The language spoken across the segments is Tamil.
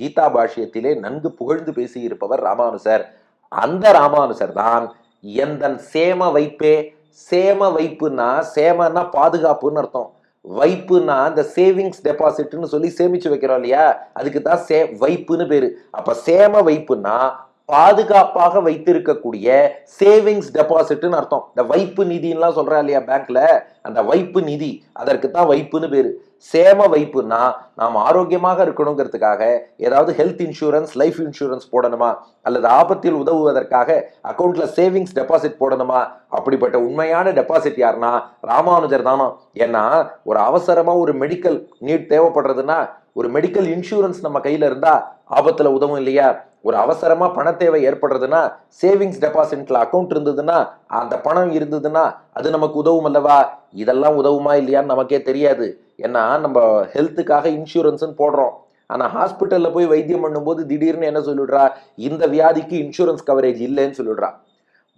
கீதா பாஷ்யத்திலே நன்கு புகழ்ந்து பேசியிருப்பவர் ராமானுசர். அந்த ராமானுசர் தான் எந்தன் சேம வைப்பே சேம வைப்புனா சேமன்னா பாதுகாப்புன்னு அர்த்தம். வைப்புனா இந்த சேவிங்ஸ் டெபாசிட்னு சொல்லி சேமிச்சு வைக்கிறோம் இல்லையா? அதுக்கு தான் சே வைப்புன்னு பேரு. அப்ப சேம வைப்புனா பாதுகாப்பாக வைத்திருக்கக்கூடிய சேவிங்ஸ் டெபாசிட்னு அர்த்தம். இந்த வைப்பு நிதின்லாம் சொல்றா இல்லையா பேங்க்ல அந்த வைப்பு நிதி அதற்கு தான் வைப்புன்னு பேரு. சேம வைப்புனா நாம் ஆரோக்கியமாக இருக்கணுங்கிறதுக்காக ஏதாவது ஹெல்த் இன்சூரன்ஸ் லைஃப் இன்சூரன்ஸ் போடணுமா? அல்லது ஆபத்தில் உதவுவதற்காக அக்கௌண்ட்ல சேவிங்ஸ் டெபாசிட் போடணுமா? அப்படிப்பட்ட உண்மையான டெபாசிட் யாருன்னா ராமானுஜர் தானோ. ஏன்னா ஒரு அவசரமா ஒரு மெடிக்கல் நீட் தேவைப்படுறதுன்னா ஒரு மெடிக்கல் இன்சூரன்ஸ் நம்ம கையில இருந்தா ஆபத்துல உதவும் இல்லையா? ஒரு அவசரமாக பண தேவை ஏற்படுறதுன்னா சேவிங்ஸ் டெபாசிட்ல அக்கௌண்ட் இருந்ததுன்னா அந்த பணம் இருந்ததுன்னா அது நமக்கு உதவும் அல்லவா? இதெல்லாம் உதவுமா இல்லையான்னு நமக்கே தெரியாது. ஏன்னா நம்ம ஹெல்த்துக்காக இன்சூரன்ஸ்ன்னு போடுறோம். ஆனால் ஹாஸ்பிட்டலில் போய் வைத்தியம் பண்ணும்போது திடீர்னு என்ன சொல்லிடுறா? இந்த வியாதிக்கு இன்சூரன்ஸ் கவரேஜ் இல்லைன்னு சொல்லிடுறா.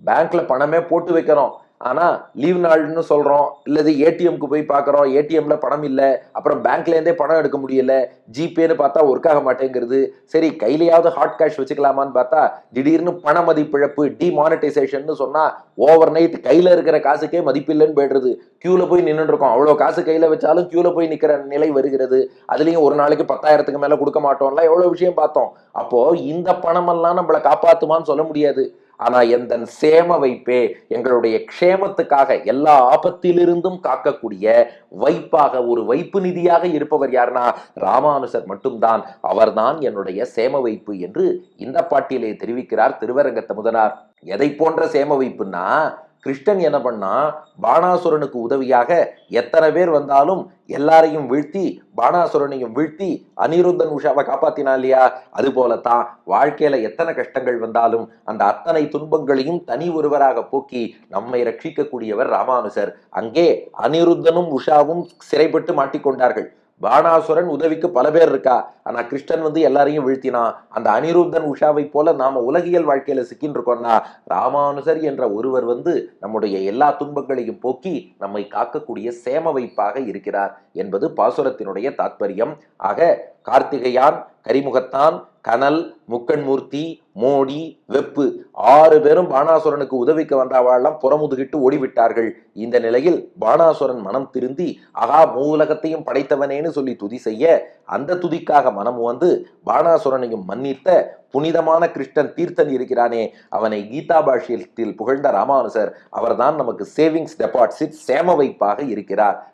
பேங்க்ல பணமே போட்டு வைக்கிறோம் ஆனால் லீவ் நாள்னு சொல்கிறோம் இல்லது ஏடிஎம்க்கு போய் பார்க்குறோம் ஏடிஎம்ல பணம் இல்லை. அப்புறம் பேங்க்லேருந்தே பணம் எடுக்க முடியல. ஜிபேன்னு பார்த்தா ஒர்க் ஆக மாட்டேங்கிறது. சரி கையிலையாவது ஹாட் கேஷ் வச்சுக்கலாமான்னு பார்த்தா திடீர்னு பண மதிப்பிழப்பு டிமானிட்டைசேஷன் சொன்னால் ஓவர் நைட் கையில் இருக்கிற காசுக்கே மதிப்பில்லைன்னு போயிடுறது. க்யூவில் போய் நின்றுருக்கோம் அவ்வளோ காசு கையில் வச்சாலும் க்யூவில் போய் நிற்கிற நிலை வருகிறது. அதுலேயும் ஒரு நாளைக்கு பத்தாயிரத்துக்கு மேலே கொடுக்க மாட்டோம்ல எவ்வளோ விஷயம் பார்த்தோம். அப்போது இந்த பணமெல்லாம் நம்மளை காப்பாற்றுமான்னு சொல்ல முடியாது. ஆனா எந்த சேம வைப்பே எங்களுடைய க்ஷேமத்துக்காக எல்லா ஆபத்திலிருந்தும் காக்கக்கூடிய வைப்பாக ஒரு வைப்பு நிதியாக இருப்பவர் யாருன்னா ராமானுசர் மட்டும்தான். அவர்தான் என்னுடைய சேம வைப்பு என்று இந்த பாட்டிலே தெரிவிக்கிறார் திருவரங்கத்த முதனார். எதை போன்ற சேம வைப்புன்னா கிருஷ்ணன் என்ன பண்ணா பாணாசுரனுக்கு உதவியாக எத்தனை பேர் வந்தாலும் எல்லாரையும் வீழ்த்தி பாணாசுரனையும் வீழ்த்தி அனிருத்தன் உஷாவை காப்பாத்தினா இல்லையா? அது போலத்தான் வாழ்க்கையில எத்தனை கஷ்டங்கள் வந்தாலும் அந்த அத்தனை துன்பங்களையும் தனி ஒருவராக போக்கி நம்மை ரட்சிக்கக்கூடியவர் ராமானுசர். அங்கே அனிருத்தனும் உஷாவும் சிறைப்பட்டு மாட்டிக்கொண்டார்கள். பாணாசுரன் உதவிக்கு பல பேர் இருக்கா? ஆனா கிருஷ்ணன் வந்து எல்லாரையும் வீழ்த்தினான் அந்த அனிருத்தன் உஷாவை போல நாம உலகியல் வாழ்க்கையில சிக்கின்னு இருக்கோம்னா ராமானுசர் என்ற ஒருவர் வந்து நம்முடைய எல்லா துன்பங்களையும் போக்கி நம்மை காக்கக்கூடிய சேம வைப்பாக இருக்கிறார் என்பது பாசுரத்தினுடைய தாத்பரியம். ஆக கார்த்திகையான் கரிமுகத்தான் கனல் முக்கண்மூர்த்தி மோடி வெப்பு ஆறு பேரும் பாணாசுரனுக்கு உதவிக்கு வந்தவாள்லாம் புறமுதுகிட்டு ஓடிவிட்டார்கள். இந்த நிலையில் பாணாசுரன் மனம் திருந்தி அகா மூலகத்தையும் படைத்தவனேன்னு சொல்லி துதி செய்ய அந்த துதிக்காக மனம் வந்து பாணாசுரனையும் மன்னித்த புனிதமான கிருஷ்ணன் தீர்த்தன் இருக்கிறானே அவனை கீதா பாஷ்யத்தில் புகழ்ந்த ராமானுசர் அவர்தான் நமக்கு சேவிங்ஸ் டெபாசிட் சேம வைப்பாக இருக்கிறார்.